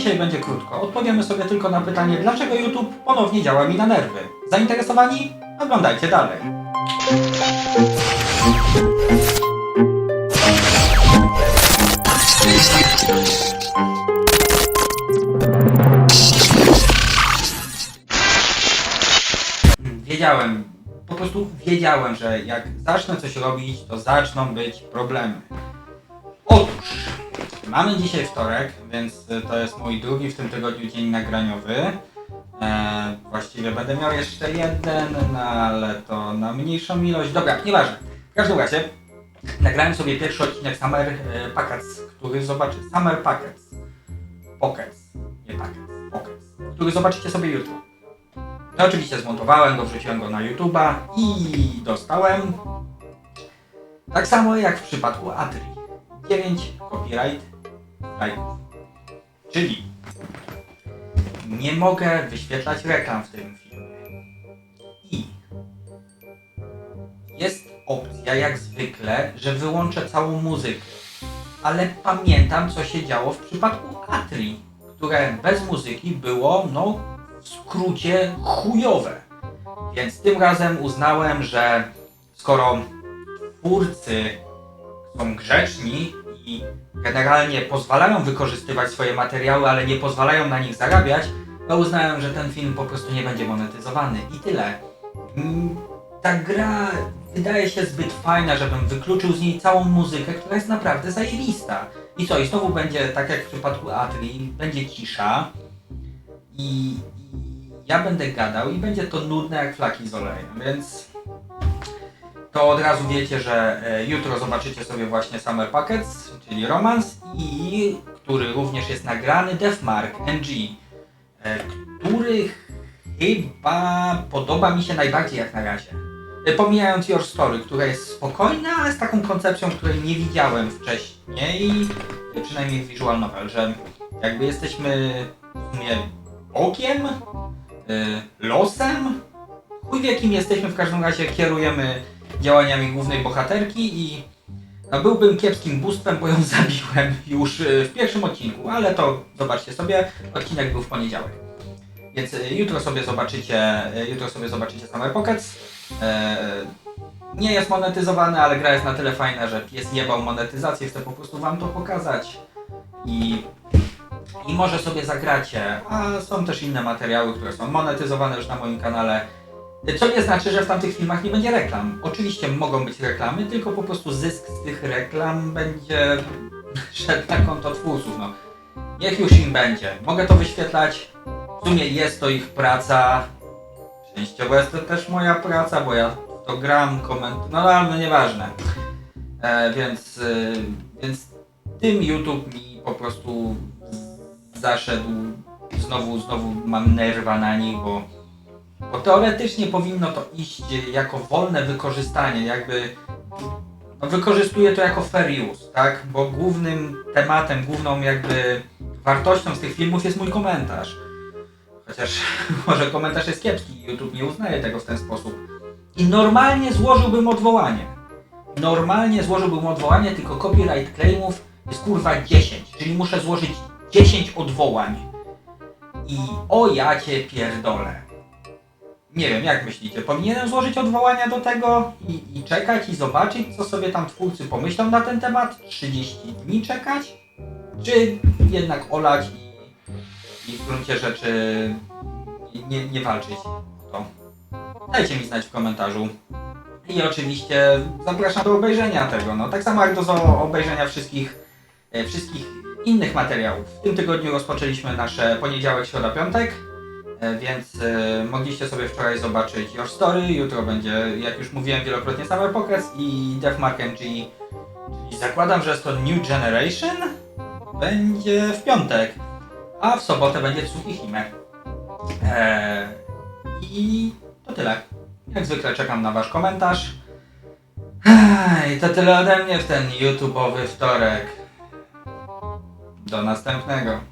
Dzisiaj będzie krótko. Odpowiemy sobie tylko na pytanie, dlaczego YouTube ponownie działa mi na nerwy. Zainteresowani? Oglądajcie dalej. Wiedziałem, po prostu wiedziałem, że jak zacznę coś robić, to zaczną być problemy. Otóż, mamy dzisiaj wtorek, więc y, to jest mój drugi w tym tygodniu dzień nagraniowy. E, właściwie będę miał jeszcze jeden, no ale to na mniejszą ilość. Dobra, nieważne. W każdym razie, nagrałem sobie pierwszy odcinek Summer e, Packets, który zobaczy. Summer Packets. Pockets. Nie Packets. Pockets. Który zobaczycie sobie jutro. No oczywiście zmontowałem go, wrzuciłem go na YouTube'a i dostałem tak samo jak w przypadku Atri. 9 copyright Czyli nie mogę wyświetlać reklam w tym filmie. I jest opcja jak zwykle, że wyłączę całą muzykę. Ale pamiętam co się działo w przypadku Atri, które bez muzyki było no w skrócie chujowe. Więc tym razem uznałem, że skoro twórcy są grzeczni i generalnie pozwalają wykorzystywać swoje materiały, ale nie pozwalają na nich zarabiać, to uznałem, że ten film po prostu nie będzie monetyzowany. I tyle. Mm, Ta gra wydaje się zbyt fajna, żebym wykluczył z niej całą muzykę, która jest naprawdę zajebista. I co, i znowu będzie tak jak w przypadku Atri, będzie cisza i, i ja będę gadał i będzie to nudne jak flaki z olejem, więc to od razu wiecie, że e, jutro zobaczycie sobie właśnie Summer Packets, czyli romans i który również jest nagrany Deathmark NG, e, który chyba podoba mi się najbardziej jak na razie. E, Pomijając Your Story, która jest spokojna, ale z taką koncepcją, której nie widziałem wcześniej, przynajmniej w Visual Novel, że jakby jesteśmy w sumie okiem, losem, chuj wie kim jesteśmy, w każdym razie kierujemy działaniami głównej bohaterki i no, byłbym kiepskim bóstwem, bo ją zabiłem już y, w pierwszym odcinku, ale to zobaczcie sobie, odcinek był w poniedziałek. Więc y, jutro sobie zobaczycie, y, jutro sobie zobaczycie Summer Pockets. E, nie jest monetyzowany, ale gra jest na tyle fajna, że pies jebał monetyzację, chcę po prostu wam to pokazać. I i może sobie zagracie. A są też inne materiały, które są monetyzowane już na moim kanale. Co nie znaczy, że w tamtych filmach nie będzie reklam. Oczywiście mogą być reklamy, tylko po prostu zysk z tych reklam będzie szedł na konto twórców. No. Niech już im będzie. Mogę to wyświetlać. W sumie jest to ich praca. Częściowo jest to też moja praca, bo ja to gram, komentuję. No ale nieważne. E, więc, y, więc tym YouTube mi po prostu zaszedł, znowu, znowu mam nerwa na nich, bo, bo teoretycznie powinno to iść jako wolne wykorzystanie, jakby no, wykorzystuję to jako fair use, tak? Bo głównym tematem, główną jakby wartością z tych filmów jest mój komentarz. Chociaż może komentarz jest kiepski, YouTube nie uznaje tego w ten sposób. I normalnie złożyłbym odwołanie. Normalnie złożyłbym odwołanie, tylko copyright claimów jest kurwa 10, czyli muszę złożyć 10 odwołań. I o ja cię pierdolę. Nie wiem, jak myślicie, powinienem złożyć odwołania do tego i, i czekać i zobaczyć, co sobie tam twórcy pomyślą na ten temat? 30 dni czekać? Czy jednak olać i, i w gruncie rzeczy nie, nie walczyć o to? Dajcie mi znać w komentarzu. I oczywiście zapraszam do obejrzenia tego, no tak samo jak do obejrzenia wszystkich, e, wszystkich innych materiałów. W tym tygodniu rozpoczęliśmy nasze poniedziałek, środa, piątek, więc e, mogliście sobie wczoraj zobaczyć Your Story, jutro będzie, jak już mówiłem wielokrotnie, Summer Pockets i Deathmark NG, czyli zakładam, że jest to New Generation, będzie w piątek, a w sobotę będzie Tsukihime. Eee, I to tyle. Jak zwykle czekam na wasz komentarz. I to tyle ode mnie w ten YouTube'owy wtorek. Do następnego.